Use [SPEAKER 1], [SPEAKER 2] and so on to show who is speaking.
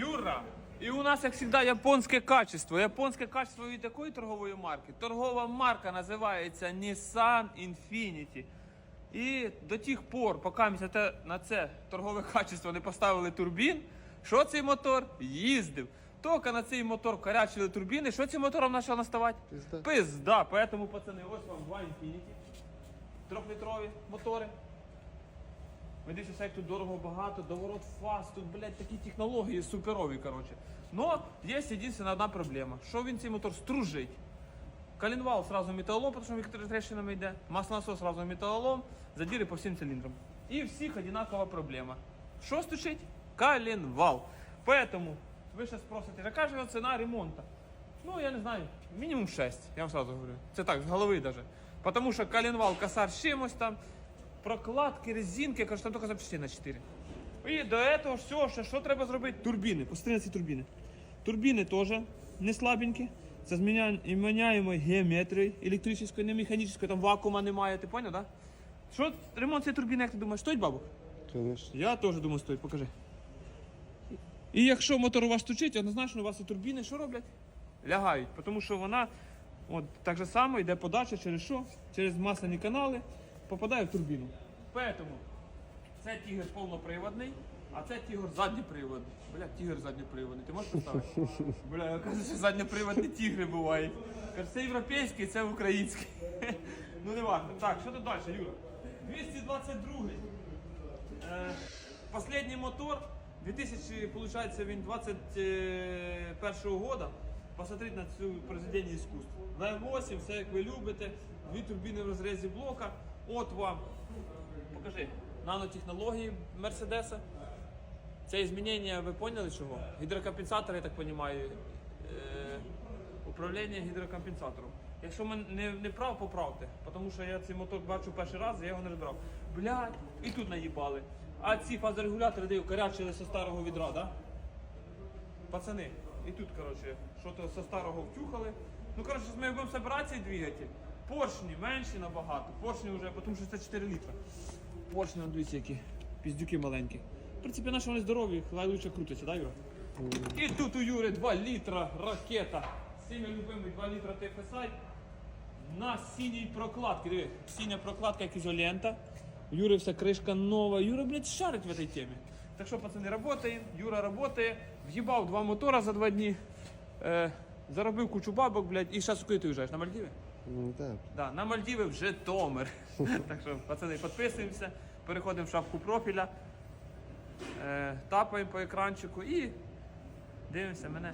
[SPEAKER 1] Юра, і у нас, як завжди, японське качество. Японське качество від якої торгової марки? Торгова марка називається Nissan Infiniti. І до тих пор, поки на це торгове качество не поставили турбін, що цей мотор їздив. Тільки на цей мотор корячили турбіни, що цим мотором почало наставати?
[SPEAKER 2] Пизда.
[SPEAKER 1] Пизда. Поэтому, пацани, ось вам два Infiniti. Трьохлітрові мотори. Ви дивіться, як тут дорого багато, доворот фаз, тут, блядь, такі технології суперові, коротше. Но є єдина одна проблема. Що він цей мотор стружить? Коленвал сразу металлолом, потому что він трещинами йде. Маслонасос сразу металлолом, задіри по всім циліндрам. І всіх одинакова проблема. Що стучить? Коленвал. Поэтому ви ще спросите, яка ж його ціна ремонту? Ну, я не знаю, мінімум 6, я вам сразу говорю. Це так, з голови даже. Потому що коленвал косар чимось там, прокладки, резинки, я кажу, там тільки запчастей на 4. І до этого все, що, що треба зробити? Турбіни. Посмотри на ці турбіни. Турбіни теж не слабенькі. Це зміняємо геометрії електричної, не механічної, там вакуума немає, ти поняв, да? Що ремонт цієї турбіни, як ти думаєш, стоїть бабок?
[SPEAKER 2] Конечно.
[SPEAKER 1] Я теж думаю, стоїть, покажи. І якщо мотор у вас стучить, однозначно у вас і турбіни що роблять? Лягають, тому що вона от, так же само йде подача через що? Через масляні канали, попадає в турбіну. Поэтому це тігр повноприводний, а це тігр задньоприводний. Бля, тігр задньоприводний, ти можеш представити? Бля, я кажу, що задньоприводні тігри бувають. Каже, це європейський, це український. ну не важно. Так, що тут далі, Юра? 222. Е, Последній мотор 2000, получается, він 21 года. Посмотрите на цю произведення іскусства. V8, все як ви любите, дві турбіни в розрізі блока. От вам. Покажи. Нанотехнології Мерседеса. Це змінення, ви поняли чого? Гідрокомпенсатор, я так розумію. Е, управління гідрокомпенсатором. Якщо мен не, не прав, поправте. Тому що я цей мотор бачу перший раз, я його не розбирав. Блядь, і тут наїбали. А ці фазорегулятори даю корячили зі старого відра, да? Пацани, і тут, коротше, що то зі старого втюхали. Ну, коротше, ми будемо збирати цей двигатель. Поршні менші набагато. Поршні вже, тому що це 4 літра. Поршні, дивіться, які піздюки маленькі. В принципі, наші вони здорові, хай лучше крутяться, да, Юра? І тут у Юри 2 літра ракета. Всіми любимий 2 літра TFSI. На синій прокладці. Диви, синя прокладка, як ізолента. У Юри вся кришка нова. Юра, блядь, шарить в цій темі. Так що, пацани, працюємо. Юра працює. В'їбав два мотора за два дні. Е, заробив кучу бабок, блядь. І зараз куди ти уїжджаєш? На Мальдіви?
[SPEAKER 2] Ну.
[SPEAKER 1] Да, на Мальдіви в Житомир. так що, пацани, підписуємося, переходимо в шапку профіля, е, тапаємо по екранчику і дивимося мене.